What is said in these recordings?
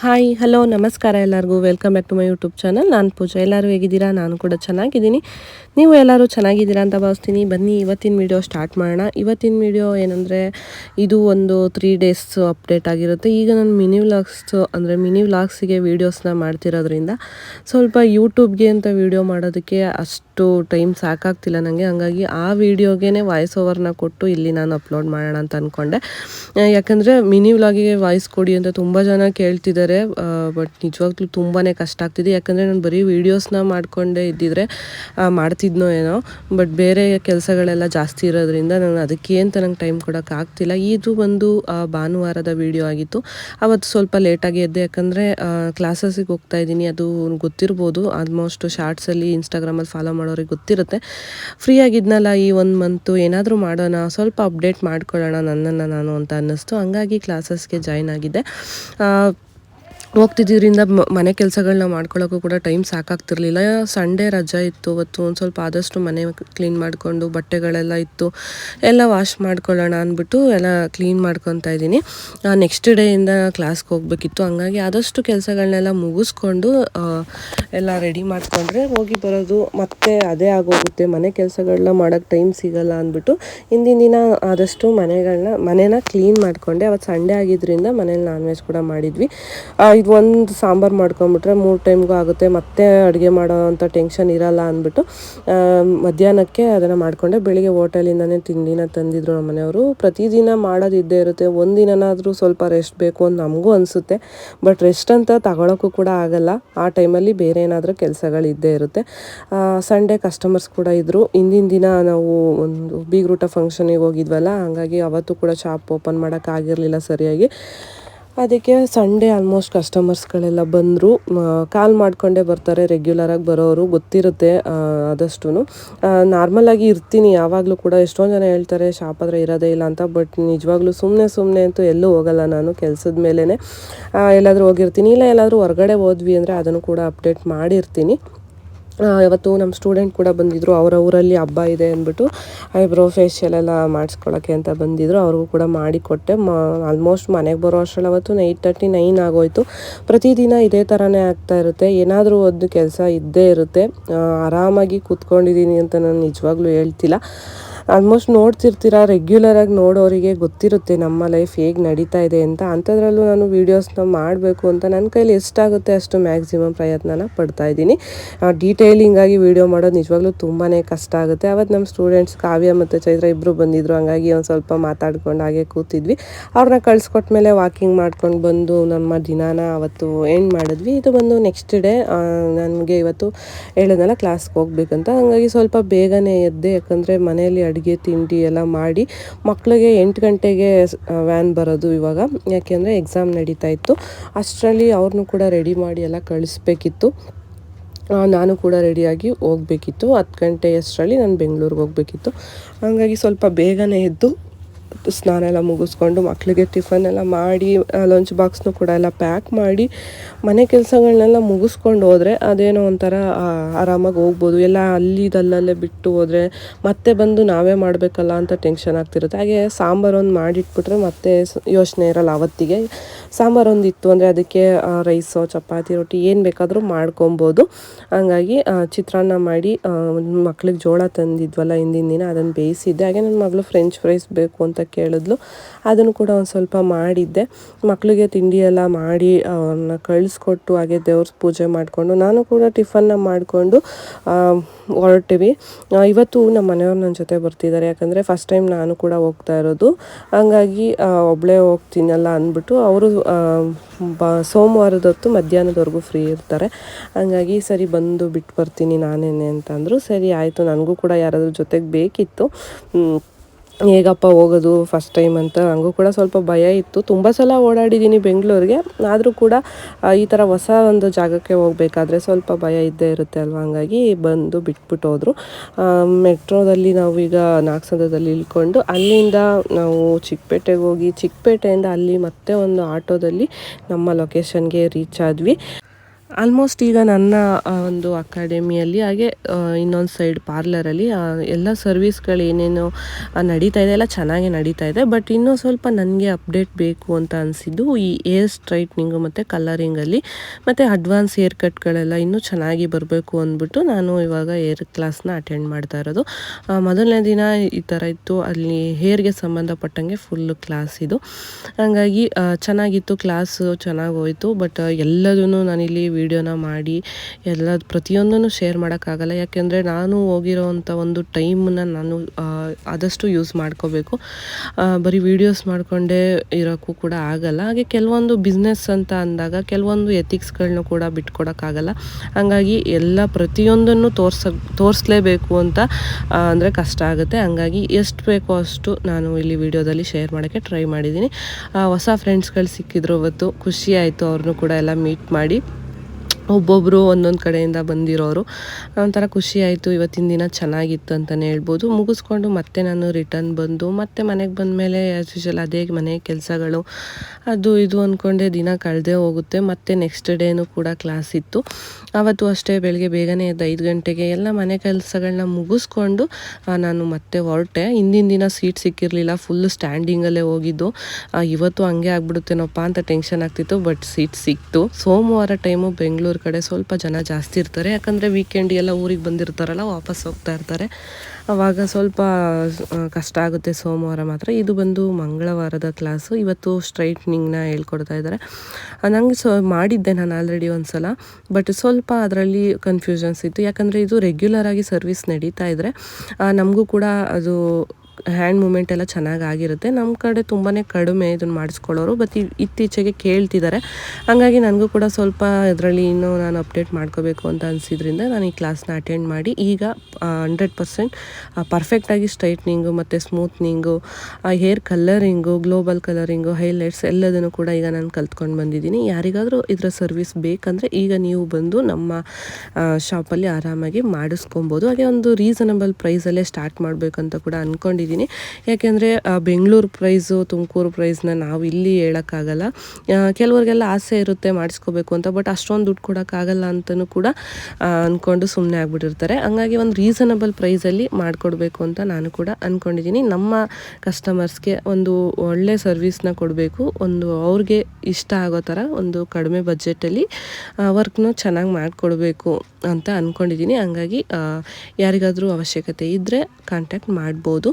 Hi hello ನಮಸ್ಕಾರ ಎಲ್ಲರಿಗೂ. Welcome back to my YouTube channel ನಾನು ಪೂಜಾ. ಎಲ್ಲರೂ ಹೇಗಿದ್ದೀರಾ? ನಾನು ಕೂಡ ಚೆನ್ನಾಗಿದ್ದೀನಿ. ನೀವು ಎಲ್ಲರೂ ಚೆನ್ನಾಗಿದ್ದೀರಾ ಅಂತ ಭಾವಿಸ್ತೀನಿ. ಬನ್ನಿ, ಇವತ್ತಿನ ವಿಡಿಯೋ ಸ್ಟಾರ್ಟ್ ಮಾಡೋಣ. ಇವತ್ತಿನ ವಿಡಿಯೋ ಏನಂದರೆ, ಇದು ಒಂದು ತ್ರೀ ಡೇಸ್ ಅಪ್ಡೇಟ್ ಆಗಿರುತ್ತೆ. ಈಗ ನಾನು ಮಿನಿ ವ್ಲಾಗ್ಸ್ ಅಂದರೆ ಮಿನಿ ವ್ಲಾಗ್ಸಿಗೆ ವೀಡಿಯೋಸ್ನ ಮಾಡ್ತಿರೋದ್ರಿಂದ ಸ್ವಲ್ಪ ಯೂಟ್ಯೂಬ್ಗೆ ಅಂತ ವೀಡಿಯೋ ಮಾಡೋದಕ್ಕೆ ಅಷ್ಟು ಟೈಮ್ ಸಾಕಾಗ್ತಿಲ್ಲ ನನಗೆ ಹಂಗಾಗಿ ಆ ವೀಡಿಯೋಗೆ ವಾಯ್ಸ್ ಓವರ್ನ ಕೊಟ್ಟು ಇಲ್ಲಿ ನಾನು ಅಪ್ಲೋಡ್ ಮಾಡೋಣ ಅಂತ ಅಂದ್ಕೊಂಡೆ ಯಾಕಂದರೆ ಮಿನಿ ವ್ಲಾಗಿಗೆ ವಾಯ್ಸ್ ಕೊಡಿ ಅಂತ ತುಂಬ ಜನ ಕೇಳ್ತಿದ್ದಾರೆ. ಬಟ್ ನಿಜವಾಗ್ಲೂ ತುಂಬಾ ಕಷ್ಟ ಆಗ್ತಿದೆ. ಯಾಕಂದರೆ ನಾನು ಬರೀ ವೀಡಿಯೋಸ್ನ ಮಾಡಿಕೊಂಡೇ ಇದ್ದಿದ್ರೆ ಮಾಡ್ತಿದ್ನೋ ಏನೋ ಬಟ್ ಬೇರೆ ಕೆಲಸಗಳೆಲ್ಲ ಜಾಸ್ತಿ ಇರೋದ್ರಿಂದ ನಾನು ಅದಕ್ಕೆ ಅಂತ ನಂಗೆ ಟೈಮ್ ಆಗ್ತಿಲ್ಲ. ಇದು ಒಂದು ಭಾನುವಾರದ ವಿಡಿಯೋ ಆಗಿತ್ತು. ಅವತ್ತು ಸ್ವಲ್ಪ ಲೇಟಾಗಿ ಎದ್ದೆ. ಯಾಕಂದರೆ ಕ್ಲಾಸಸ್ಸಿಗೆ ಹೋಗ್ತಾ ಇದ್ದೀನಿ. ಅದು ಗೊತ್ತಿರ್ಬೋದು. ಆಲ್ಮೋಸ್ಟ್ ಶಾರ್ಟ್ಸಲ್ಲಿ ಇನ್ಸ್ಟಾಗ್ರಾಮಲ್ಲಿ ಫಾಲೋ ಮಾಡೋರಿಗೆ ಗೊತ್ತಿರುತ್ತೆ. ಫ್ರೀ ಆಗಿದ್ನಲ್ಲ ಈ ಒಂದು ಮಂತು ಏನಾದರೂ ಮಾಡೋಣ, ಸ್ವಲ್ಪ ಅಪ್ಡೇಟ್ ಮಾಡ್ಕೊಳ್ಳೋಣ ನನ್ನನ್ನು ನಾನು ಅಂತ ಅನ್ನಿಸ್ತು. ಹಂಗಾಗಿ ಕ್ಲಾಸಸ್ಗೆ ಜಾಯ್ನ್ ಆಗಿದ್ದೆ. ಹೋಗ್ತಿದ್ದರಿಂದ ಮ- ಮನೆ ಕೆಲಸಗಳನ್ನ ಮಾಡ್ಕೊಳ್ಳೋಕ್ಕೂ ಕೂಡ ಟೈಮ್ ಸಾಕಾಗ್ತಿರ್ಲಿಲ್ಲ. ಸಂಡೇ ರಜಾ ಇತ್ತು, ಅವತ್ತು ಒಂದು ಸ್ವಲ್ಪ ಆದಷ್ಟು ಮನೆ ಕ್ಲೀನ್ ಮಾಡಿಕೊಂಡು ಬಟ್ಟೆಗಳೆಲ್ಲ ಇತ್ತು, ಎಲ್ಲ ವಾಶ್ ಮಾಡ್ಕೊಳ್ಳೋಣ ಅಂದ್ಬಿಟ್ಟು ಎಲ್ಲ ಕ್ಲೀನ್ ಮಾಡ್ಕೊತಾ ಇದ್ದೀನಿ. ನೆಕ್ಸ್ಟ್ ಡೇಯಿಂದ ಕ್ಲಾಸ್ಗೆ ಹೋಗ್ಬೇಕಿತ್ತು. ಹಂಗಾಗಿ ಆದಷ್ಟು ಕೆಲಸಗಳನ್ನೆಲ್ಲ ಮುಗಿಸ್ಕೊಂಡು ಎಲ್ಲ ರೆಡಿ ಮಾಡಿಕೊಂಡ್ರೆ ಹೋಗಿ ಬರೋದು, ಮತ್ತೆ ಅದೇ ಆಗೋಗುತ್ತೆ. ಮನೆ ಕೆಲಸಗಳನ್ನ ಮಾಡೋಕ್ಕೆ ಟೈಮ್ ಸಿಗಲ್ಲ ಅಂದ್ಬಿಟ್ಟು ಹಿಂದಿನ ದಿನ ಆದಷ್ಟು ಮನೆಗಳನ್ನ ಮನೇನ ಕ್ಲೀನ್ ಮಾಡಿಕೊಂಡೆ. ಅವತ್ತು ಸಂಡೇ ಆಗಿದ್ದರಿಂದ ಮನೇಲಿ ನಾನ್ ವೆಜ್ ಕೂಡ ಮಾಡಿದ್ವಿ. ಇದು ಒಂದು ಸಾಂಬಾರು ಮಾಡ್ಕೊಂಬಿಟ್ರೆ ಮೂರು ಟೈಮ್ಗೂ ಆಗುತ್ತೆ, ಮತ್ತೆ ಅಡುಗೆ ಮಾಡೋ ಅಂಥ ಟೆನ್ಷನ್ ಇರಲ್ಲ ಅಂದ್ಬಿಟ್ಟು ಮಧ್ಯಾಹ್ನಕ್ಕೆ ಅದನ್ನು ಮಾಡಿಕೊಂಡೆ. ಬೆಳಿಗ್ಗೆ ಹೋಟೆಲಿಂದನೇ ತಿಂಡಿನ ತಂದಿದ್ರು ನಮ್ಮ ಮನೆಯವರು. ಪ್ರತಿದಿನ ಮಾಡೋದಿದ್ದೇ ಇರುತ್ತೆ. ಒಂದಿನನಾದರೂ ಸ್ವಲ್ಪ ರೆಸ್ಟ್ ಬೇಕು ಅಂತ ನಮಗೂ ಅನಿಸುತ್ತೆ. ಬಟ್ ರೆಸ್ಟ್ ಅಂತ ತಗೊಳಕ್ಕೂ ಕೂಡ ಆಗಲ್ಲ. ಆ ಟೈಮಲ್ಲಿ ಬೇರೆ ಏನಾದರೂ ಕೆಲಸಗಳು ಇದ್ದೇ ಇರುತ್ತೆ ಸಂಡೇ ಕಸ್ಟಮರ್ಸ್ ಕೂಡ ಇದ್ದರು ಹಿಂದಿನ ದಿನ ನಾವು ಒಂದು ಬೀಗ್ರೂಟ ಫಂಕ್ಷನಿಗೆ ಹೋಗಿದ್ವಲ್ಲ, ಹಾಗಾಗಿ ಅವತ್ತು ಕೂಡ ಶಾಪ್ ಓಪನ್ ಮಾಡೋಕ್ಕಾಗಿರಲಿಲ್ಲ ಸರಿಯಾಗಿ. ಅದಕ್ಕೆ ಸಂಡೇ ಆಲ್ಮೋಸ್ಟ್ ಕಸ್ಟಮರ್ಸ್ಗಳೆಲ್ಲ ಬಂದರು. ಕಾಲ್ ಮಾಡಿಕೊಂಡೇ ಬರ್ತಾರೆ ರೆಗ್ಯುಲರಾಗಿ ಬರೋರು, ಗೊತ್ತಿರುತ್ತೆ ಆದಷ್ಟು ನಾರ್ಮಲಾಗಿ ಇರ್ತೀನಿ, ಯಾವಾಗಲೂ ಕೂಡ ಎಷ್ಟೊಂದು ಜನ ಹೇಳ್ತಾರೆ ಶಾಪ್ ಹತ್ರ ಇರೋದೇ ಇಲ್ಲ ಅಂತ ಬಟ್ ನಿಜವಾಗ್ಲೂ ಸುಮ್ಮನೆ ಸುಮ್ಮನೆ ಅಂತೂ ಎಲ್ಲೂ ಹೋಗಲ್ಲ ನಾನು ಕೆಲಸದ ಮೇಲೇ ಎಲ್ಲಾದರೂ ಹೋಗಿರ್ತೀನಿ, ಇಲ್ಲ ಎಲ್ಲಾದರೂ ಹೊರಗಡೆ ಹೋದ್ವಿ ಅಂದರೆ ಅದನ್ನು ಕೂಡ ಅಪ್ಡೇಟ್ ಮಾಡಿರ್ತೀನಿ. ಇವತ್ತು ನಮ್ಮ ಸ್ಟೂಡೆಂಟ್ ಕೂಡ ಬಂದಿದ್ದರು ಅವರ ಊರಲ್ಲಿ ಹಬ್ಬ ಇದೆ ಅಂದ್ಬಿಟ್ಟು ಐಬ್ರೋ ಫೇಶಿಯಲ್ ಎಲ್ಲ ಮಾಡಿಸ್ಕೊಳ್ಳೋಕ್ಕೆ ಅಂತ ಬಂದಿದ್ದರು ಅವ್ರಿಗೂ ಕೂಡ ಮಾಡಿಕೊಟ್ಟೆ ಮ ಆಲ್ಮೋಸ್ಟ್ ಮನೆಗೆ ಬರೋ ಅಷ್ಟರಲ್ಲಿ ಅವತ್ತು ಏಯ್ಟ್ ತರ್ಟಿ ನೈನ್ ಆಗೋಯ್ತು ಪ್ರತಿದಿನ ಇದೇ ಥರನೇ ಆಗ್ತಾ ಇರುತ್ತೆ. ಏನಾದರೂ ಒಂದು ಕೆಲಸ ಇದ್ದೇ ಇರುತ್ತೆ. ಆರಾಮಾಗಿ ಕೂತ್ಕೊಂಡಿದ್ದೀನಿ ಅಂತ ನಾನು ನಿಜವಾಗ್ಲೂ ಹೇಳ್ತಿಲ್ಲ. ಆಲ್ಮೋಸ್ಟ್ ನೋಡ್ತಿರ್ತೀರ ರೆಗ್ಯುಲರಾಗಿ ನೋಡೋರಿಗೆ ಗೊತ್ತಿರುತ್ತೆ ನಮ್ಮ ಲೈಫ್ ಹೇಗೆ ನಡೀತಾ ಇದೆ ಅಂತ. ಅಂಥದ್ರಲ್ಲೂ ನಾನು ವೀಡಿಯೋಸ್ನ ಮಾಡಬೇಕು ಅಂತ ನನ್ನ ಕೈಲಿ ಎಷ್ಟಾಗುತ್ತೆ ಅಷ್ಟು ಮ್ಯಾಕ್ಸಿಮಮ್ ಪ್ರಯತ್ನನ ಪಡ್ತಾ ಇದ್ದೀನಿ. ಡೀಟೇಲಿಂಗ್ ಆಗಿ ವೀಡಿಯೋ ಮಾಡೋದು ನಿಜವಾಗ್ಲೂ ತುಂಬಾ ಕಷ್ಟ ಆಗುತ್ತೆ. ಅವತ್ತು ನಮ್ಮ ಸ್ಟೂಡೆಂಟ್ಸ್ ಕಾವ್ಯ ಮತ್ತು ಚೈತ್ರ ಇಬ್ಬರು ಬಂದಿದ್ರು, ಹಂಗಾಗಿ ಒಂದು ಸ್ವಲ್ಪ ಮಾತಾಡ್ಕೊಂಡು ಹಾಗೆ ಕೂತಿದ್ವಿ. ಅವ್ರನ್ನ ಕಳ್ಸ್ಕೊಟ್ಮೇಲೆ ವಾಕಿಂಗ್ ಮಾಡ್ಕೊಂಡು ಬಂದು ನಮ್ಮ ದಿನಾನ ಅವತ್ತು ಎಂಡ್ ಮಾಡಿದ್ವಿ. ಇದು ಬಂದು ನೆಕ್ಸ್ಟ್ ಡೇ ನನಗೆ ಇವತ್ತು ಹೇಳಿದ್ನಲ್ಲ ಕ್ಲಾಸ್ಗೆ ಹೋಗ್ಬೇಕಂತ. ಹಾಗಾಗಿ ಸ್ವಲ್ಪ ಬೇಗನೆ ಎದ್ದೆ, ಯಾಕಂದರೆ ಮನೆಯಲ್ಲಿ ಅಡುಗೆ, ತಿಂಡಿ ಎಲ್ಲ ಮಾಡಿ ಮಕ್ಕಳಿಗೆ ಎಂಟು ಗಂಟೆಗೆ ವ್ಯಾನ್ ಬರೋದು ಇವಾಗ. ಯಾಕೆಂದರೆ ಎಕ್ಸಾಮ್ ನಡೀತಾ ಇತ್ತು. ಅಷ್ಟರಲ್ಲಿ ಅವ್ರನ್ನೂ ಕೂಡ ರೆಡಿ ಮಾಡಿ ಎಲ್ಲ ಕಳಿಸ್ಬೇಕಿತ್ತು. ನಾನು ಕೂಡ ರೆಡಿಯಾಗಿ ಹೋಗ್ಬೇಕಿತ್ತು. ಹತ್ತು ಗಂಟೆ ಅಷ್ಟರಲ್ಲಿ ನಾನು ಬೆಂಗಳೂರಿಗೆ ಹೋಗ್ಬೇಕಿತ್ತು. ಹಾಗಾಗಿ ಸ್ವಲ್ಪ ಬೇಗನೆ ಎದ್ದು ಸ್ನಾನ ಎಲ್ಲ ಮುಗಿಸ್ಕೊಂಡು ಮಕ್ಕಳಿಗೆ ಟಿಫನ್ ಎಲ್ಲ ಮಾಡಿ ಲಂಚ್ ಬಾಕ್ಸ್ನು ಕೂಡ ಎಲ್ಲ ಪ್ಯಾಕ್ ಮಾಡಿ ಮನೆ ಕೆಲಸಗಳನ್ನೆಲ್ಲ ಮುಗಿಸ್ಕೊಂಡು ಹೋದರೆ ಅದೇನೋ ಒಂಥರ ಆರಾಮಾಗಿ ಹೋಗ್ಬೋದು. ಎಲ್ಲ ಅಲ್ಲಿದಲ್ಲಲ್ಲೇ ಬಿಟ್ಟು ಹೋದರೆ ಮತ್ತೆ ಬಂದು ನಾವೇ ಮಾಡಬೇಕಲ್ಲ ಅಂತ ಟೆನ್ಷನ್ ಆಗ್ತಿರುತ್ತೆ. ಹಾಗೆ ಸಾಂಬಾರು ಒಂದು ಮಾಡಿಟ್ಬಿಟ್ರೆ ಮತ್ತೆ ಯೋಚನೆ ಇರಲ್ಲ ಅವತ್ತಿಗೆ. ಸಾಂಬಾರೊಂದು ಇತ್ತು ಅಂದರೆ ಅದಕ್ಕೆ ರೈಸೋ ಚಪಾತಿ, ರೊಟ್ಟಿ ಏನು ಬೇಕಾದರೂ ಮಾಡ್ಕೊಬೋದು. ಹಂಗಾಗಿ ಚಿತ್ರಾನ್ನ ಮಾಡಿ ಮಕ್ಳಿಗೆ ಜೋಳ ತಂದಿದ್ವಲ್ಲ ಹಿಂದಿನ ದಿನ ಅದನ್ನು ಬೇಯಿಸಿದ್ದೆ. ಹಾಗೆ ನನ್ನ ಮಗಳು ಫ್ರೆಂಚ್ ಫ್ರೈಸ್ ಬೇಕು ಅಂತ ಕೇಳಿದ್ಲು. ಅದನ್ನು ಕೂಡ ಒಂದು ಸ್ವಲ್ಪ ಮಾಡಿದ್ದೆ. ಮಕ್ಕಳಿಗೆ ತಿಂಡಿ ಮಾಡಿ ಅವ್ರನ್ನ ಕಳಿಸ್ಕೊಟ್ಟು, ಹಾಗೆ ದೇವ್ರ ಪೂಜೆ ಮಾಡಿಕೊಂಡು, ನಾನು ಕೂಡ ಟಿಫನ್ನ ಮಾಡಿಕೊಂಡು ಹೊರಟಿವಿ. ಇವತ್ತು ನಮ್ಮ ಮನೆಯವ್ರು ನನ್ನ ಜೊತೆ ಬರ್ತಿದ್ದಾರೆ ಯಾಕಂದರೆ ಫಸ್ಟ್ ಟೈಮ್ ನಾನು ಕೂಡ ಹೋಗ್ತಾ ಇರೋದು. ಹಂಗಾಗಿ ಒಬ್ಬಳೇ ಹೋಗ್ತೀನಲ್ಲ ಅಂದ್ಬಿಟ್ಟು, ಅವರು ಬ ಸೋಮವಾರದ ಹೊತ್ತು ಮಧ್ಯಾಹ್ನದವರೆಗೂ ಫ್ರೀ ಇರ್ತಾರೆ. ಹಂಗಾಗಿ ಸರಿ ಬಂದು ಬಿಟ್ಟು ಬರ್ತೀನಿ ನಾನೇನೆ ಅಂತಂದರು ಸರಿ ಆಯಿತು, ನನಗೂ ಕೂಡ ಯಾರಾದರೂ ಜೊತೆಗೆ ಬೇಕಿತ್ತು. ಹೇಗಪ್ಪ ಹೋಗೋದು ಫಸ್ಟ್ ಟೈಮ್ ಅಂತ ನನಗೂ ಕೂಡ ಸ್ವಲ್ಪ ಭಯ ಇತ್ತು. ತುಂಬ ಸಲ ಓಡಾಡಿದ್ದೀನಿ ಬೆಂಗಳೂರಿಗೆ, ಆದರೂ ಕೂಡ ಈ ಥರ ಹೊಸ ಒಂದು ಜಾಗಕ್ಕೆ ಹೋಗಬೇಕಾದ್ರೆ ಸ್ವಲ್ಪ ಭಯ ಇದ್ದೇ ಇರುತ್ತೆ ಅಲ್ವಾ? ಹಂಗಾಗಿ ಬಂದು ಬಿಟ್ಬಿಟ್ಟು ಹೋದರು. ಮೆಟ್ರೋದಲ್ಲಿ ನಾವು ಈಗ ನಾಗಸಂದ್ರದಲ್ಲಿ ಇಳ್ಕೊಂಡು ಅಲ್ಲಿಂದ ನಾವು ಚಿಕ್ಕಪೇಟೆಗೆ ಹೋಗಿ, ಚಿಕ್ಕಪೇಟೆಯಿಂದ ಅಲ್ಲಿ ಮತ್ತೆ ಒಂದು ಆಟೋದಲ್ಲಿ ನಮ್ಮ ಲೊಕೇಶನ್ಗೆ ರೀಚ್ ಆದ್ವಿ. ಆಲ್ಮೋಸ್ಟ್ ಈಗ ನನ್ನ ಒಂದು ಅಕಾಡೆಮಿಯಲ್ಲಿ ಹಾಗೆ ಇನ್ನೊಂದು ಸೈಡ್ ಪಾರ್ಲರಲ್ಲಿ ಎಲ್ಲ ಸರ್ವಿಸ್ಗಳು ಏನೇನು ನಡೀತಾ ಇದೆ, ಎಲ್ಲ ಚೆನ್ನಾಗಿ ನಡೀತಾ ಇದೆ ಬಟ್ ಇನ್ನೂ ಸ್ವಲ್ಪ ನನಗೆ ಅಪ್ಡೇಟ್ ಬೇಕು ಅಂತ ಅನಿಸಿದ್ದು, ಈ ಏರ್ ಸ್ಟ್ರೈಟ್ನಿಂಗು ಮತ್ತು ಕಲರಿಂಗಲ್ಲಿ ಮತ್ತು ಅಡ್ವಾನ್ಸ್ ಏರ್ ಕಟ್ಗಳೆಲ್ಲ ಇನ್ನೂ ಚೆನ್ನಾಗಿ ಬರಬೇಕು ಅಂದ್ಬಿಟ್ಟು ನಾನು ಇವಾಗ ಏರ್ ಕ್ಲಾಸ್ನ ಅಟೆಂಡ್ ಮಾಡ್ತಾ ಇರೋದು. ಮೊದಲನೇ ದಿನ ಈ ಥರ ಇತ್ತು, ಅಲ್ಲಿ ಹೇರ್ಗೆ ಸಂಬಂಧಪಟ್ಟಂಗೆ ಫುಲ್ಲು ಕ್ಲಾಸ್ ಇದು. ಹಾಗಾಗಿ ಚೆನ್ನಾಗಿತ್ತು ಕ್ಲಾಸು ಚೆನ್ನಾಗಿ ಹೋಯಿತು ಬಟ್ ಎಲ್ಲದೂ ನಾನಿಲ್ಲಿ ವಿಡಿಯೋನ ಮಾಡಿ ಎಲ್ಲ ಪ್ರತಿಯೊಂದನ್ನು ಶೇರ್ ಮಾಡೋಕ್ಕಾಗಲ್ಲ. ಯಾಕೆಂದರೆ ನಾನು ಹೋಗಿರೋವಂಥ ಒಂದು ಟೈಮನ್ನ ನಾನು ಆದಷ್ಟು ಯೂಸ್ ಮಾಡ್ಕೋಬೇಕು. ಬರೀ ವೀಡಿಯೋಸ್ ಮಾಡಿಕೊಂಡೇ ಇರೋಕ್ಕೂ ಕೂಡ ಆಗಲ್ಲ. ಹಾಗೆ ಕೆಲವೊಂದು ಬಿಸ್ನೆಸ್ ಅಂತ ಅಂದಾಗ ಕೆಲವೊಂದು ಎಥಿಕ್ಸ್ಗಳನ್ನೂ ಕೂಡ ಬಿಟ್ಕೊಡೋಕ್ಕಾಗಲ್ಲ. ಹಾಗಾಗಿ ಎಲ್ಲ ಪ್ರತಿಯೊಂದನ್ನು ತೋರ್ಸ, ತೋರಿಸ್ಲೇಬೇಕು ಅಂತ ಅಂದರೆ ಕಷ್ಟ ಆಗುತ್ತೆ. ಹಂಗಾಗಿ ಎಷ್ಟು ಬೇಕೋ ಅಷ್ಟು ನಾನು ಇಲ್ಲಿ ವಿಡಿಯೋದಲ್ಲಿ ಶೇರ್ ಮಾಡೋಕ್ಕೆ ಟ್ರೈ ಮಾಡಿದ್ದೀನಿ. ಹೊಸ ಫ್ರೆಂಡ್ಸ್ಗಳು ಸಿಕ್ಕಿದ್ರು ಅವತ್ತು. ಖುಷಿ ಆಯಿತು ಅವ್ರನ್ನೂ ಕೂಡ ಎಲ್ಲ ಮೀಟ್ ಮಾಡಿ. ಒಬ್ಬೊಬ್ಬರು ಒಂದೊಂದು ಕಡೆಯಿಂದ ಬಂದಿರೋರು. ಒಂಥರ ಖುಷಿ ಆಯಿತು, ಇವತ್ತಿನ ದಿನ ಚೆನ್ನಾಗಿತ್ತು ಅಂತಲೇ ಹೇಳ್ಬೋದು. ಮುಗಿಸ್ಕೊಂಡು ಮತ್ತೆ ನಾನು ರಿಟರ್ನ್ ಬಂದು, ಮತ್ತೆ ಮನೆಗೆ ಬಂದಮೇಲೆ ಆ್ಯಸ್ ಯೂಶಲ್ ಅದೇ ಮನೆ ಕೆಲಸಗಳು, ಅದು ಇದು ಅಂದ್ಕೊಂಡೆ ದಿನ ಕಳೆದೇ ಹೋಗುತ್ತೆ. ಮತ್ತೆ ನೆಕ್ಸ್ಟ್ ಡೇನೂ ಕೂಡ ಕ್ಲಾಸ್ ಇತ್ತು. ಆವತ್ತು ಅಷ್ಟೇ ಬೆಳಗ್ಗೆ ಬೇಗನೆ ಎದ್ದು ಐದು ಗಂಟೆಗೆ ಎಲ್ಲ ಮನೆ ಕೆಲಸಗಳನ್ನ ಮುಗಿಸ್ಕೊಂಡು ನಾನು ಮತ್ತೆ ಹೊರಟೆ. ಹಿಂದಿನ ದಿನ ಸೀಟ್ ಸಿಕ್ಕಿರಲಿಲ್ಲ ಫುಲ್ ಸ್ಟ್ಯಾಂಡಿಂಗಲ್ಲೇ ಹೋಗಿದ್ದು. ಇವತ್ತು ಹಂಗೆ ಆಗ್ಬಿಡುತ್ತೇನಪ್ಪ ಅಂತ ಟೆನ್ಷನ್ ಆಗ್ತಿತ್ತು ಬಟ್ ಸೀಟ್ ಸಿಕ್ತು. ಸೋಮವಾರ ಟೈಮು ಬೆಂಗಳೂರು ಕಡೆ ಸ್ವಲ್ಪ ಜನ ಜಾಸ್ತಿ ಇರ್ತಾರೆ. ಯಾಕಂದರೆ ವೀಕೆಂಡ್ ಎಲ್ಲ ಊರಿಗೆ ಬಂದಿರ್ತಾರಲ್ಲ, ವಾಪಸ್ ಹೋಗ್ತಾ ಇರ್ತಾರೆ. ಆವಾಗ ಸ್ವಲ್ಪ ಕಷ್ಟ ಆಗುತ್ತೆ ಸೋಮವಾರ ಮಾತ್ರ. ಇದು ಬಂದು ಮಂಗಳವಾರದ ಕ್ಲಾಸು ಇವತ್ತು ಸ್ಟ್ರೈಟ್ನಿಂಗ್ನ ಹೇಳ್ಕೊಡ್ತಾ ಇದ್ದಾರೆ ನನಗೆ ಸೊ, ಮಾಡಿದ್ದೆ ನಾನು ಆಲ್ರೆಡಿ ಒಂದು ಸಲ ಬಟ್ ಸ್ವಲ್ಪ ಅದರಲ್ಲಿ ಕನ್ಫ್ಯೂಷನ್ಸ್ ಇತ್ತು. ಯಾಕಂದರೆ ಇದು ರೆಗ್ಯುಲರ್ ಆಗಿ ಸರ್ವಿಸ್ ನಡೀತಾ ಇದ್ದರೆ ನಮಗೂ ಕೂಡ ಅದು ಹ್ಯಾಂಡ್ ಮೂಮೆಂಟ್ ಎಲ್ಲ ಚೆನ್ನಾಗಿ ಆಗಿರುತ್ತೆ. ನಮ್ಮ ಕಡೆ ತುಂಬಾ ಕಡಿಮೆ ಇದನ್ನು ಮಾಡಿಸ್ಕೊಳ್ಳೋರು ಬಟ್ ಇತ್ತೀಚೆಗೆ ಕೇಳ್ತಿದ್ದಾರೆ. ಹಾಗಾಗಿ ನನಗೂ ಕೂಡ ಸ್ವಲ್ಪ ಇದರಲ್ಲಿ ಇನ್ನೂ ನಾನು ಅಪ್ಡೇಟ್ ಮಾಡ್ಕೋಬೇಕು ಅಂತ ಅನಿಸಿದ್ರಿಂದ ನಾನು ಈ ಕ್ಲಾಸ್ನ ಅಟೆಂಡ್ ಮಾಡಿ ಈಗ ಹಂಡ್ರೆಡ್ ಪರ್ಸೆಂಟ್ ಪರ್ಫೆಕ್ಟಾಗಿ ಸ್ಟ್ರೈಟ್ನಿಂಗು ಮತ್ತು smoothening hair colouring global colouring highlights ಎಲ್ಲದನ್ನು ಕೂಡ ಈಗ ನಾನು ಕಲ್ತ್ಕೊಂಡು ಬಂದಿದ್ದೀನಿ. ಯಾರಿಗಾದರೂ ಇದರ ಸರ್ವಿಸ್ ಬೇಕಂದರೆ ಈಗ ನೀವು ಬಂದು ನಮ್ಮ ಶಾಪಲ್ಲಿ ಆರಾಮಾಗಿ ಮಾಡಿಸ್ಕೊಬೋದು. ಹಾಗೆ ಒಂದು ರೀಸನಬಲ್ ಪ್ರೈಸಲ್ಲೇ ಸ್ಟಾರ್ಟ್ ಮಾಡಬೇಕಂತ ಕೂಡ ಅಂದ್ಕೊಂಡಿದ್ದೀನಿ ಯಾಕೆಂದರೆ ಬೆಂಗಳೂರು ಪ್ರೈಸು ತುಮಕೂರು ಪ್ರೈಸ್ನ ನಾವು ಇಲ್ಲಿ ಹೇಳೋಕ್ಕಾಗಲ್ಲ. ಕೆಲವರಿಗೆಲ್ಲ ಆಸೆ ಇರುತ್ತೆ ಮಾಡಿಸ್ಕೋಬೇಕು ಅಂತ ಬಟ್ ಅಷ್ಟೊಂದು ದುಡ್ಡು ಕೊಡೋಕ್ಕಾಗಲ್ಲ ಅಂತಲೂ ಕೂಡ ಅಂದ್ಕೊಂಡು ಸುಮ್ಮನೆ ಆಗಿಬಿಟ್ಟಿರ್ತಾರೆ. ಹಂಗಾಗಿ ಒಂದು ರೀಸನಬಲ್ ಪ್ರೈಸಲ್ಲಿ ಮಾಡಿಕೊಡ್ಬೇಕು ಅಂತ ನಾನು ಕೂಡ ಅಂದ್ಕೊಂಡಿದ್ದೀನಿ ನಮ್ಮ ಕಸ್ಟಮರ್ಸ್ಗೆ ಒಂದು ಒಳ್ಳೆ ಸರ್ವಿಸ್ನ ಕೊಡಬೇಕು. ಒಂದು ಅವ್ರಿಗೆ ಇಷ್ಟ ಆಗೋ ಥರ ಒಂದು ಕಡಿಮೆ ಬಜೆಟಲ್ಲಿ ವರ್ಕ್ನೂ ಚೆನ್ನಾಗಿ ಮಾಡಿಕೊಡ್ಬೇಕು ಅಂತ ಅಂದ್ಕೊಂಡಿದ್ದೀನಿ ಹಂಗಾಗಿ ಯಾರಿಗಾದರೂ ಅವಶ್ಯಕತೆ ಇದ್ದರೆ ಕಾಂಟ್ಯಾಕ್ಟ್ ಮಾಡ್ಬೋದು.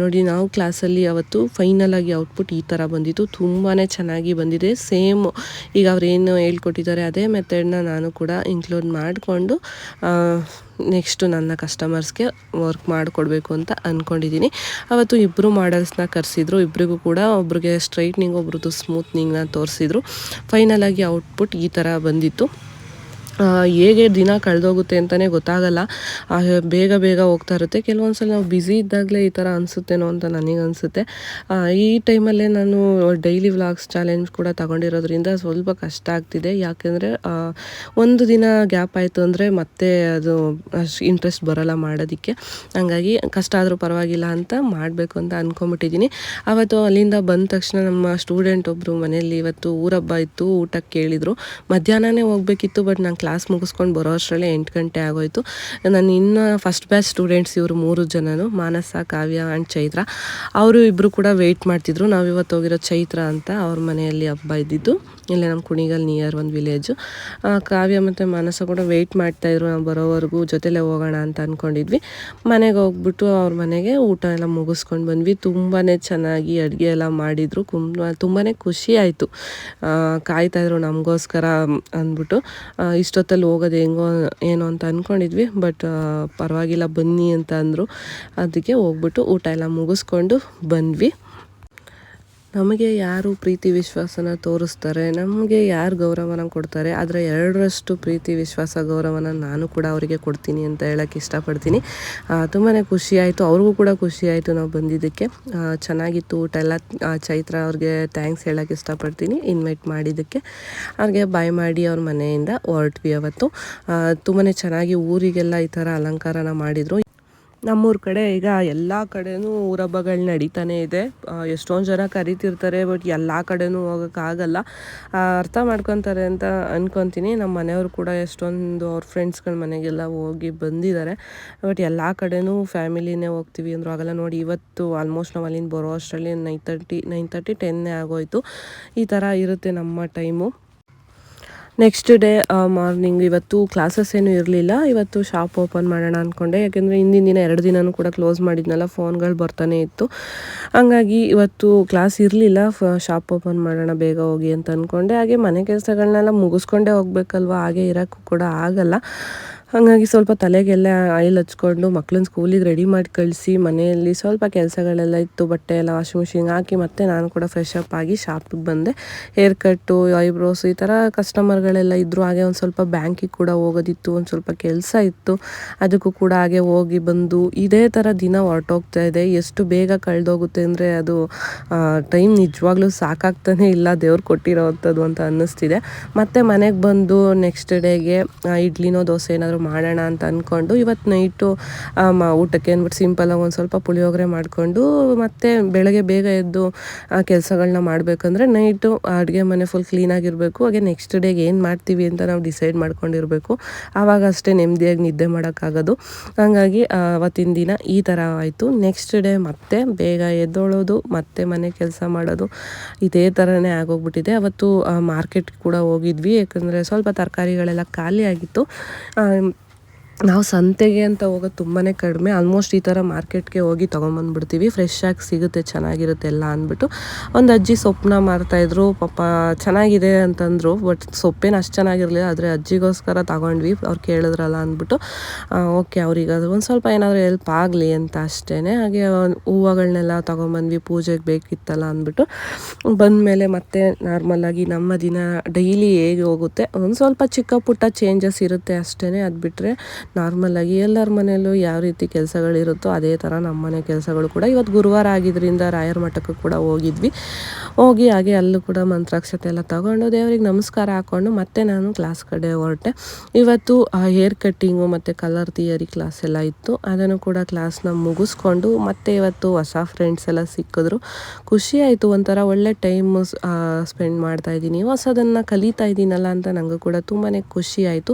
ನೋಡಿ, ನಾವು ಕ್ಲಾಸಲ್ಲಿ ಅವತ್ತು ಫೈನಲ್ ಔಟ್ಪುಟ್ ಈ ಥರ ಬಂದಿತ್ತು. ತುಂಬಾ ಚೆನ್ನಾಗಿ ಬಂದಿದೆ. ಸೇಮ್ ಈಗ ಅವ್ರೇನು ಹೇಳ್ಕೊಟ್ಟಿದ್ದಾರೆ, ಅದೇ ಮೆಥಡ್ನ ನಾನು ಕೂಡ ಇನ್ಕ್ಲೂಡ್ ಮಾಡಿಕೊಂಡು ನೆಕ್ಸ್ಟು ನನ್ನ ಕಸ್ಟಮರ್ಸ್ಗೆ ವರ್ಕ್ ಮಾಡಿಕೊಡ್ಬೇಕು ಅಂತ ಅಂದ್ಕೊಂಡಿದ್ದೀನಿ ಅವತ್ತು ಇಬ್ಬರು ಮಾಡಲ್ಸ್ನ ಕರೆಸಿದ್ರು. ಇಬ್ಬರಿಗೂ ಕೂಡ ಒಬ್ರಿಗೆ ಸ್ಟ್ರೈಟ್ನಿಂಗ್ ಒಬ್ರದ್ದು ಸ್ಮೂತ್ನಿಂಗ್ನ ತೋರಿಸಿದ್ರು. ಫೈನಲಾಗಿ ಔಟ್ಪುಟ್ ಈ ಥರ ಬಂದಿತ್ತು. ಹೇಗೆ ದಿನ ಕಳೆದೋಗುತ್ತೆ ಅಂತಲೇ ಗೊತ್ತಾಗಲ್ಲ. ಬೇಗ ಬೇಗ ಹೋಗ್ತಾ ಇರುತ್ತೆ. ಕೆಲವೊಂದು ಸಲ ನಾವು ಬ್ಯುಸಿ ಇದ್ದಾಗಲೇ ಈ ಥರ ಅನಿಸುತ್ತೇನೋ ಅಂತ ನನಗೆ ಅನಿಸುತ್ತೆ ಈ ಟೈಮಲ್ಲೇ ನಾನು ಡೈಲಿ ವ್ಲಾಗ್ಸ್ ಚಾಲೆಂಜ್ ಕೂಡ ತಗೊಂಡಿರೋದ್ರಿಂದ ಸ್ವಲ್ಪ ಕಷ್ಟ ಆಗ್ತಿದೆ. ಯಾಕೆಂದರೆ ಒಂದು ದಿನ ಗ್ಯಾಪ್ ಆಯಿತು ಅಂದರೆ ಮತ್ತೆ ಅದು ಅಷ್ಟು ಇಂಟ್ರೆಸ್ಟ್ ಬರೋಲ್ಲ ಮಾಡೋದಕ್ಕೆ. ಹಂಗಾಗಿ ಕಷ್ಟ ಆದರೂ ಪರವಾಗಿಲ್ಲ ಅಂತ ಮಾಡಬೇಕು ಅಂತ ಅಂದ್ಕೊಂಬಿಟ್ಟಿದ್ದೀನಿ ಅವತ್ತು ಅಲ್ಲಿಂದ ಬಂದ ತಕ್ಷಣ ನಮ್ಮ ಸ್ಟೂಡೆಂಟ್ ಒಬ್ಬರು ಮನೆಯಲ್ಲಿ ಇವತ್ತು ಊರಬ್ಬ ಇತ್ತು, ಊಟಕ್ಕೆ ಕೇಳಿದರು. ಮಧ್ಯಾಹ್ನನೇ ಹೋಗಬೇಕಿತ್ತು ಬಟ್ ನಾನು ಕ್ಲಾಸ್ ಮುಗಿಸ್ಕೊಂಡು ಬರೋ ಅಷ್ಟರಲ್ಲೇ ಎಂಟು ಗಂಟೆ ಆಗೋಯ್ತು. ನಾನು ಇನ್ನು ಫಸ್ಟ್ ಬ್ಯಾಚ್ ಸ್ಟೂಡೆಂಟ್ಸ್ ಇವರು ಮೂರು ಜನನು ಮಾನಸ ಕಾವ್ಯ ಆ್ಯಂಡ್ ಚೈತ್ರ. ಅವರು ಇಬ್ಬರು ಕೂಡ ವೆಯ್ಟ್ ಮಾಡ್ತಿದ್ರು. ನಾವು ಇವತ್ತು ಹೋಗಿರೋ ಚೈತ್ರ ಅಂತ ಅವ್ರ ಮನೆಯಲ್ಲಿ ಹಬ್ಬ ಇದ್ದಿದ್ದು. ಇಲ್ಲೇ ನಮ್ಮ ಕುಣಿಗಲ್ ನಿಯರ್ ಒಂದು ವಿಲೇಜು ಕಾವ್ಯ ಮತ್ತು ಮಾನಸ ಕೂಡ ವೆಯ್ಟ್ ಮಾಡ್ತಾಯಿದ್ರು ನಾವು ಬರೋವರೆಗೂ ಜೊತೆಲೇ ಹೋಗೋಣ ಅಂತ ಅಂದ್ಕೊಂಡಿದ್ವಿ ಮನೆಗೆ ಹೋಗ್ಬಿಟ್ಟು ಅವ್ರ ಮನೆಗೆ ಊಟ ಎಲ್ಲ ಮುಗಿಸ್ಕೊಂಡು ಬಂದ್ವಿ. ತುಂಬಾ ಚೆನ್ನಾಗಿ ಅಡುಗೆ ಎಲ್ಲ ಮಾಡಿದರು. ತುಂಬ ಖುಷಿ ಆಯಿತು. ಕಾಯ್ತಾಯಿದ್ರು ನಮಗೋಸ್ಕರ ಅಂದ್ಬಿಟ್ಟು. ಆ, ಇಷ್ಟೊತ್ತಲ್ಲಿ ಹೋಗೋದು ಹೆಂಗೋ ಏನೋ ಅಂತ ಅಂದ್ಕೊಂಡಿದ್ವಿ ಬಟ್ ಪರವಾಗಿಲ್ಲ ಬನ್ನಿ ಅಂತ ಅಂದರು. ಅದಕ್ಕೆ ಹೋಗ್ಬಿಟ್ಟು ಊಟ ಎಲ್ಲ ಮುಗಿಸ್ಕೊಂಡು ಬಂದ್ವಿ. ನಮಗೆ ಯಾರು ಪ್ರೀತಿ ವಿಶ್ವಾಸನ ತೋರಿಸ್ತಾರೆ, ನಮಗೆ ಯಾರು ಗೌರವನ ಕೊಡ್ತಾರೆ ಅದರ ಎರಡರಷ್ಟು ಪ್ರೀತಿ ವಿಶ್ವಾಸ ಗೌರವನ ನಾನು ಕೂಡ ಅವರಿಗೆ ಕೊಡ್ತೀನಿ ಅಂತ ಹೇಳಕ್ಕೆ ಇಷ್ಟಪಡ್ತೀನಿ. ತುಂಬಾ ಖುಷಿ ಆಯಿತು, ಅವ್ರಿಗೂ ಕೂಡ ಖುಷಿ ಆಯಿತು ನಾವು ಬಂದಿದ್ದಕ್ಕೆ. ಚೆನ್ನಾಗಿತ್ತು ಊಟ ಎಲ್ಲ ಚೈತ್ರ ಅವ್ರಿಗೆ ಥ್ಯಾಂಕ್ಸ್ ಹೇಳೋಕ್ಕೆ ಇಷ್ಟಪಡ್ತೀನಿ ಇನ್ವೈಟ್ ಮಾಡಿದ್ದಕ್ಕೆ. ಅವ್ರಿಗೆ ಬಾಯ್ ಮಾಡಿ ಅವ್ರ ಮನೆಯಿಂದ ಹೊರಟ್ವಿ ಅವತ್ತು. ತುಂಬಾ ಚೆನ್ನಾಗಿ ಊರಿಗೆಲ್ಲ ಈ ಥರ ಅಲಂಕಾರನ ಮಾಡಿದರು. ನಮ್ಮೂರ ಕಡೆ ಈಗ ಎಲ್ಲ ಕಡೆನೂ ಊರಬ್ಬಗಳು ನಡೀತಾನೆ ಇದೆ. ಎಷ್ಟೊಂದು ಜನ ಕರಿತಿರ್ತಾರೆ, ಬಟ್ ಎಲ್ಲ ಕಡೆನೂ ಹೋಗೋಕ್ಕಾಗಲ್ಲ ಅರ್ಥ ಮಾಡ್ಕೊತಾರೆ ಅಂತ ಅನ್ಕೊತೀನಿ. ನಮ್ಮ ಮನೆಯವರು ಕೂಡ ಎಷ್ಟೊಂದು ಅವ್ರ ಫ್ರೆಂಡ್ಸ್ಗಳ ಮನೆಗೆಲ್ಲ ಹೋಗಿ ಬಂದಿದ್ದಾರೆ ಬಟ್ ಎಲ್ಲ ಕಡೆನೂ ಫ್ಯಾಮಿಲಿನೇ ಹೋಗ್ತೀವಿ ಅಂದರೂ ಆಗಲ್ಲ. ನೋಡಿ, ಇವತ್ತು ಆಲ್ಮೋಸ್ಟ್ ನಾವು ಅಲ್ಲಿಂದ ಬರೋ ಅಷ್ಟರಲ್ಲಿ ನೈನ್ ತರ್ಟಿ ನೈನ್ ತರ್ಟಿ, ಟೆನ್ನೇ ಆಗೋಯ್ತು. ಈ ಥರ ಇರುತ್ತೆ ನಮ್ಮ ಟೈಮು. ನೆಕ್ಸ್ಟ್ ಡೇ ಮಾರ್ನಿಂಗ್ ಇವತ್ತು ಕ್ಲಾಸಸ್ ಏನೂ ಇರಲಿಲ್ಲ. ಇವತ್ತು ಶಾಪ್ ಓಪನ್ ಮಾಡೋಣ ಅಂದ್ಕೊಂಡೆ ಯಾಕೆಂದರೆ ಹಿಂದಿನ ದಿನ ಎರಡು ದಿನವೂ ಕೂಡ ಕ್ಲೋಸ್ ಮಾಡಿದ್ನಲ್ಲ ಫೋನ್ಗಳು ಬರ್ತಾನೆ ಇತ್ತು. ಹಂಗಾಗಿ ಇವತ್ತು ಕ್ಲಾಸ್ ಇರಲಿಲ್ಲ. ಶಾಪ್ ಓಪನ್ ಮಾಡೋಣ, ಬೇಗ ಹೋಗಿ ಅಂತ ಅಂದ್ಕೊಂಡೆ ಹಾಗೆ ಮನೆ ಕೆಲಸಗಳನ್ನೆಲ್ಲ ಮುಗಿಸ್ಕೊಂಡೇ ಹೋಗ್ಬೇಕಲ್ವ? ಹಾಗೆ ಇರೋಕ್ಕೂ ಕೂಡ ಆಗಲ್ಲ. ಹಾಗಾಗಿ ಸ್ವಲ್ಪ ತಲೆಗೆಲ್ಲ ಆಯಿಲ್ ಹಚ್ಕೊಂಡು ಮಕ್ಳನ್ನ ಸ್ಕೂಲಿಗೆ ರೆಡಿ ಮಾಡಿ ಕಳಿಸಿ, ಮನೆಯಲ್ಲಿ ಸ್ವಲ್ಪ ಕೆಲಸಗಳೆಲ್ಲ ಇತ್ತು, ಬಟ್ಟೆ ಎಲ್ಲ ವಾಷಿಂಗ್ ಮಿಷಿನ್ ಹಾಕಿ ಮತ್ತೆ ನಾನು ಕೂಡ ಫ್ರೆಶ್ ಅಪ್ ಆಗಿ ಶಾಪಿಗೆ ಬಂದೆ. ಹೇರ್ ಕಟ್ಟು ಐಬ್ರೋಸ್ ಈ ಥರ ಕಸ್ಟಮರ್ಗಳೆಲ್ಲ ಇದ್ದರು ಹಾಗೆ ಒಂದು ಸ್ವಲ್ಪ ಬ್ಯಾಂಕಿಗೆ ಕೂಡ ಹೋಗೋದಿತ್ತು, ಒಂದು ಸ್ವಲ್ಪ ಕೆಲಸ ಇತ್ತು. ಅದಕ್ಕೂ ಕೂಡ ಹಾಗೆ ಹೋಗಿ ಬಂದು ಇದೇ ಥರ ದಿನ ಹೊರಟೋಗ್ತಾ ಇದೆ. ಎಷ್ಟು ಬೇಗ ಕಳೆದೋಗುತ್ತೆ ಅಂದರೆ ಅದು ಟೈಮ್ ನಿಜವಾಗ್ಲೂ ಸಾಕಾಗ್ತಾನೆ ಇಲ್ಲ, ದೇವ್ರು ಕೊಟ್ಟಿರೋವಂಥದ್ದು ಅಂತ ಅನ್ನಿಸ್ತಿದೆ. ಮತ್ತೆ ಮನೆಗೆ ಬಂದು ನೆಕ್ಸ್ಟ್ ಡೇಗೆ ಇಡ್ಲಿನೋ, ದೋಸೆ ಏನಾದರೂ ಮಾಡೋಣ ಅಂತ ಅಂದ್ಕೊಂಡು ಇವತ್ತು ನೈಟು ಊಟಕ್ಕೆ ಅಂದ್ಬಿಟ್ಟು ಸಿಂಪಲಾಗಿ ಒಂದು ಸ್ವಲ್ಪ ಪುಳಿಯೋಗರೆ ಮಾಡಿಕೊಂಡು ಮತ್ತೆ ಬೆಳಗ್ಗೆ ಬೇಗ ಎದ್ದು ಕೆಲಸಗಳನ್ನ ಮಾಡಬೇಕಂದ್ರೆ ನೈಟು ಅಡುಗೆ ಮನೆ ಫುಲ್ ಕ್ಲೀನಾಗಿರಬೇಕು ಹಾಗೆ ನೆಕ್ಸ್ಟ್ ಡೇಗೆ ಏನು ಮಾಡ್ತೀವಿ ಅಂತ ನಾವು ಡಿಸೈಡ್ ಮಾಡ್ಕೊಂಡಿರಬೇಕು. ಆವಾಗ ಅಷ್ಟೇ ನೆಮ್ಮದಿಯಾಗಿ ನಿದ್ದೆ ಮಾಡೋಕ್ಕಾಗೋದು. ಹಾಗಾಗಿ ಅವತ್ತಿನ ದಿನ ಈ ಥರ ಆಯಿತು. ನೆಕ್ಸ್ಟ್ ಡೇ ಮತ್ತೆ ಬೇಗ ಎದ್ದೊಳೋದು ಮತ್ತೆ ಮನೆ ಕೆಲಸ ಮಾಡೋದು ಇದೇ ಥರನೇ ಆಗೋಗ್ಬಿಟ್ಟಿದೆ. ಅವತ್ತು ಮಾರ್ಕೆಟ್ ಕೂಡ ಹೋಗಿದ್ವಿ. ಯಾಕಂದರೆ ಸ್ವಲ್ಪ ತರಕಾರಿಗಳೆಲ್ಲ ಖಾಲಿ ಆಗಿತ್ತು. ಆ, ನಾವು ಸಂತೆಗೆ ಅಂತ ಹೋಗೋದು ತುಂಬಾ ಕಡಿಮೆ. ಆಲ್ಮೋಸ್ಟ್ ಈ ಥರ ಮಾರ್ಕೆಟ್ಗೆ ಹೋಗಿ ತೊಗೊಂಬಂದ್ಬಿಡ್ತೀವಿ. ಫ್ರೆಶ್ ಆಗಿ ಸಿಗುತ್ತೆ, ಚೆನ್ನಾಗಿರುತ್ತೆ ಎಲ್ಲ ಅಂದ್ಬಿಟ್ಟು. ಒಂದು ಅಜ್ಜಿ ಸೊಪ್ಪನ್ನ ಮಾರ್ತಾಯಿದ್ರು ಪಾಪ ಚೆನ್ನಾಗಿದೆ ಅಂತಂದರು ಬಟ್ ಸೊಪ್ಪೇನು ಅಷ್ಟು ಚೆನ್ನಾಗಿರಲಿಲ್ಲ. ಆದರೆ ಅಜ್ಜಿಗೋಸ್ಕರ ತಗೊಂಡ್ವಿ. ಅವ್ರು ಕೇಳಿದ್ರಲ್ಲ ಅಂದ್ಬಿಟ್ಟು ಓಕೆ ಅವ್ರಿಗೆ ಅದು ಒಂದು ಸ್ವಲ್ಪ ಏನಾದರೂ ಹೆಲ್ಪ್ ಆಗಲಿ ಅಂತ ಅಷ್ಟೇ ಹಾಗೆ ಹೂವುಗಳನ್ನೆಲ್ಲ ತೊಗೊಂಬಂದ್ವಿ. ಪೂಜೆಗೆ ಬೇಕಿತ್ತಲ್ಲ ಅಂದ್ಬಿಟ್ಟು. ಬಂದಮೇಲೆ ಮತ್ತೆ ನಾರ್ಮಲಾಗಿ ನಮ್ಮ ದಿನ ಡೈಲಿ ಹೇಗೆ ಹೋಗುತ್ತೆ? ಒಂದು ಸ್ವಲ್ಪ ಚಿಕ್ಕ ಪುಟ್ಟ ಚೇಂಜಸ್ ಇರುತ್ತೆ ಅಷ್ಟೇ ಅದು ಬಿಟ್ಟರೆ ನಾರ್ಮಲಾಗಿ ಎಲ್ಲರ ಮನೆಯಲ್ಲೂ ಯಾವ ರೀತಿ ಕೆಲಸಗಳಿರುತ್ತೋ ಅದೇ ಥರ ನಮ್ಮ ಮನೆ ಕೆಲಸಗಳು ಕೂಡ ಇವತ್ತು ಗುರುವಾರ ಆಗಿದ್ದರಿಂದ ರಾಯರ ಮಠಕ್ಕೂ ಕೂಡ ಹೋಗಿದ್ವಿ. ಹೋಗಿ ಹಾಗೆ ಅಲ್ಲೂ ಕೂಡ ಮಂತ್ರಾಕ್ಷತೆ ಎಲ್ಲ ತಗೊಂಡು ದೇವರಿಗೆ ನಮಸ್ಕಾರ ಹಾಕ್ಕೊಂಡು ಮತ್ತೆ ನಾನು ಕ್ಲಾಸ್ ಕಡೆ ಹೊರಟೆ. ಇವತ್ತು ಹೇರ್ ಕಟ್ಟಿಂಗು ಮತ್ತು ಕಲರ್ ಥಿಯರಿ ಕ್ಲಾಸ್ ಎಲ್ಲ ಇತ್ತು. ಅದನ್ನು ಕೂಡ ಕ್ಲಾಸ್ನ ಮುಗಿಸ್ಕೊಂಡು ಮತ್ತೆ ಇವತ್ತು ಹೊಸ ಫ್ರೆಂಡ್ಸ್ ಎಲ್ಲ ಸಿಕ್ಕಿದ್ರು. ಖುಷಿ ಆಯಿತು, ಒಂಥರ ಒಳ್ಳೆ ಟೈಮ್ ಸ್ಪೆಂಡ್ ಮಾಡ್ತಾ ಇದ್ದೀನಿ. ಹೊಸದನ್ನು ಕಲಿತಾ ಇದ್ದೀನಲ್ಲ ಅಂತ ನನಗೂ ಕೂಡ ತುಂಬಾ ಖುಷಿ ಆಯಿತು.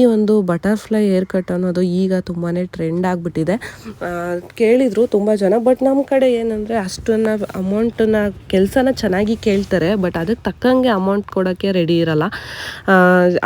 ಈ ಒಂದು ಬಟರ್ಫ್ಲೈ ಹೇರ್ ಕಟ್ ಅನ್ನೋದು ಈಗ ತುಂಬಾ ಟ್ರೆಂಡ್ ಆಗಿಬಿಟ್ಟಿದೆ. ಕೇಳಿದರು ತುಂಬ ಜನ ಬಟ್ ನಮ್ಮ ಕಡೆ ಏನಂದರೆ ಅಷ್ಟನ್ನು ಅಮೌಂಟನ್ನ ಕೆಲಸನ ಚೆನ್ನಾಗಿ ಕೇಳ್ತಾರೆ ಬಟ್ ಅದಕ್ಕೆ ತಕ್ಕಂಗೆ ಅಮೌಂಟ್ ಕೊಡೋಕ್ಕೆ ರೆಡಿ ಇರಲ್ಲ. ಆ,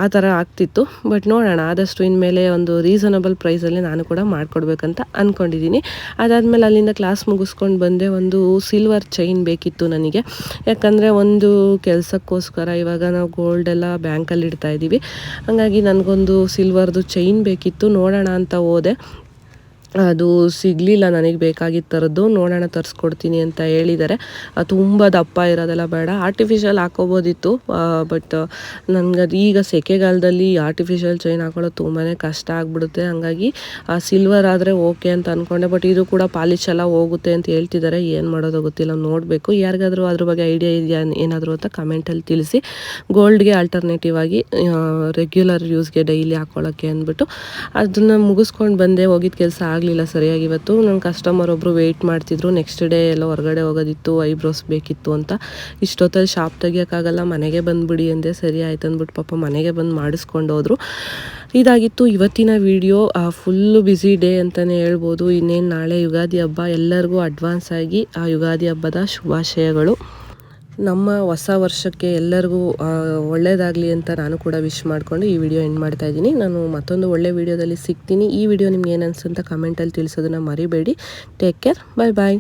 ಥರ ಆಗ್ತಿತ್ತು ಬಟ್ ನೋಡೋಣ ಆದಷ್ಟು ಇನ್ಮೇಲೆ ಒಂದು ರೀಸನಬಲ್ ಪ್ರೈಸಲ್ಲಿ ನಾನು ಕೂಡ ಮಾಡಿಕೊಡ್ಬೇಕಂತ ಅಂದ್ಕೊಂಡಿದ್ದೀನಿ ಅದಾದಮೇಲೆ ಅಲ್ಲಿಂದ ಕ್ಲಾಸ್ ಮುಗಿಸ್ಕೊಂಡು ಬಂದೆ ಒಂದು ಸಿಲ್ವರ್ ಚೈನ್ ಬೇಕಿತ್ತು ನನಗೆ. ಯಾಕಂದರೆ ಒಂದು ಕೆಲಸಕ್ಕೋಸ್ಕರ ಇವಾಗ ನಾವು ಗೋಲ್ಡ್ ಎಲ್ಲ ಬ್ಯಾಂಕಲ್ಲಿ ಇಡ್ತಾ ಇದ್ದೀವಿ ಹಾಗಾಗಿ ನನಗೊಂದು ಸಿಲ್ವರ್ದು ಚೈನ್ ಬೇಕಿತ್ತು. ನೋಡೋಣ ಅಂತ ಹೋದೆ. ಅದು ಸಿಗಲಿಲ್ಲ ನನಗೆ ಬೇಕಾಗಿದ್ದ ಥರದ್ದು ನೋಡೋಣ ತರಿಸ್ಕೊಡ್ತೀನಿ ಅಂತ ಹೇಳಿದ್ದಾರೆ. ತುಂಬ ದಪ್ಪ ಇರೋದೆಲ್ಲ ಬೇಡ. ಆರ್ಟಿಫಿಷಿಯಲ್ ಹಾಕೋಬೋದಿತ್ತು. ಬಟ್ ನನಗೆ ಅದು ಈಗ ಸೆಕೆಗಾಲದಲ್ಲಿ ಆರ್ಟಿಫಿಷಿಯಲ್ ಚೈನ್ ಹಾಕೊಳ್ಳೋದು ತುಂಬಾ ಕಷ್ಟ ಆಗಿಬಿಡುತ್ತೆ. ಹಾಗಾಗಿ ಸಿಲ್ವರ್ ಆದರೆ ಓಕೆ ಅಂತ ಅಂದ್ಕೊಂಡೆ ಬಟ್ ಇದು ಕೂಡ ಪಾಲಿಶ್ ಎಲ್ಲ ಹೋಗುತ್ತೆ ಅಂತ ಹೇಳ್ತಿದ್ದಾರೆ. ಏನು ಮಾಡೋದು ಗೊತ್ತಿಲ್ಲ. ನೋಡಬೇಕು. ಯಾರಿಗಾದರೂ ಅದ್ರ ಬಗ್ಗೆ ಐಡಿಯಾ ಇದೆಯಾ, ಏನಾದರೂ ಅಂತ ಕಮೆಂಟಲ್ಲಿ ತಿಳಿಸಿ. ಗೋಲ್ಡ್ಗೆ ಆಲ್ಟರ್ನೇಟಿವ್ ಆಗಿ ರೆಗ್ಯುಲರ್ ಯೂಸ್ಗೆ ಡೈಲಿ ಹಾಕೊಳ್ಳೋಕ್ಕೆ ಅಂದ್ಬಿಟ್ಟು. ಅದನ್ನು ಮುಗಿಸ್ಕೊಂಡು ಬಂದೆ. ಹೋಗಿದ್ದ ಕೆಲಸ ಆಗಲಿಲ್ಲ ಸರಿಯಾಗಿ. ಇವತ್ತು ನನ್ನ ಕಸ್ಟಮರ್ ಒಬ್ಬರು ವೆಯ್ಟ್ ಮಾಡ್ತಿದ್ರು. ನೆಕ್ಸ್ಟ್ ಡೇ ಎಲ್ಲ ಹೊರಗಡೆ ಹೋಗೋದಿತ್ತು ಐಬ್ರೋಸ್ ಬೇಕಿತ್ತು ಅಂತ. ಇಷ್ಟೊತ್ತಲ್ಲಿ ಶಾಪ್ ತೆಗಿಯೋಕ್ಕಾಗಲ್ಲ, ಮನೆಗೆ ಬಂದುಬಿಡಿ ಅಂದೆ. ಸರಿ ಆಯ್ತು ಅಂದ್ಬಿಟ್ಟು ಪಾಪ ಮನೆಗೆ ಬಂದು ಮಾಡಿಸ್ಕೊಂಡು ಹೋದ್ರು. ಇದಾಗಿತ್ತು ಇವತ್ತಿನ ವಿಡಿಯೋ ಫುಲ್ಲು ಬ್ಯುಸಿ ಡೇ ಅಂತಲೇ ಹೇಳ್ಬೋದು. ಇನ್ನೇನು ನಾಳೆ ಯುಗಾದಿ ಹಬ್ಬ, ಎಲ್ಲರಿಗೂ ಅಡ್ವಾನ್ಸ್ ಆಗಿ ಆ ಯುಗಾದಿ ಹಬ್ಬದ ಶುಭಾಶಯಗಳು. ನಮ್ಮ ಹೊಸ ವರ್ಷಕ್ಕೆ ಎಲ್ಲರಿಗೂ ಒಳ್ಳೇದಾಗಲಿ ಅಂತ ನಾನು ಕೂಡ ವಿಶ್ ಮಾಡಿಕೊಂಡು ಈ ವಿಡಿಯೋ ಎಂಡ್ ಮಾಡ್ತಾ ಇದ್ದೀನಿ. ನಾನು ಮತ್ತೊಂದು ಒಳ್ಳೆ ವಿಡಿಯೋದಲ್ಲಿ ಸಿಗ್ತೀನಿ. ಈ ವಿಡಿಯೋ ನಿಮ್ಗೆ ಏನು ಅಂತ ಕಮೆಂಟಲ್ಲಿ ತಿಳಿಸೋದನ್ನ ಮರಿಬೇಡಿ. ಟೇಕ್ ಕೇರ್ ಬಾಯ್ ಬಾಯ್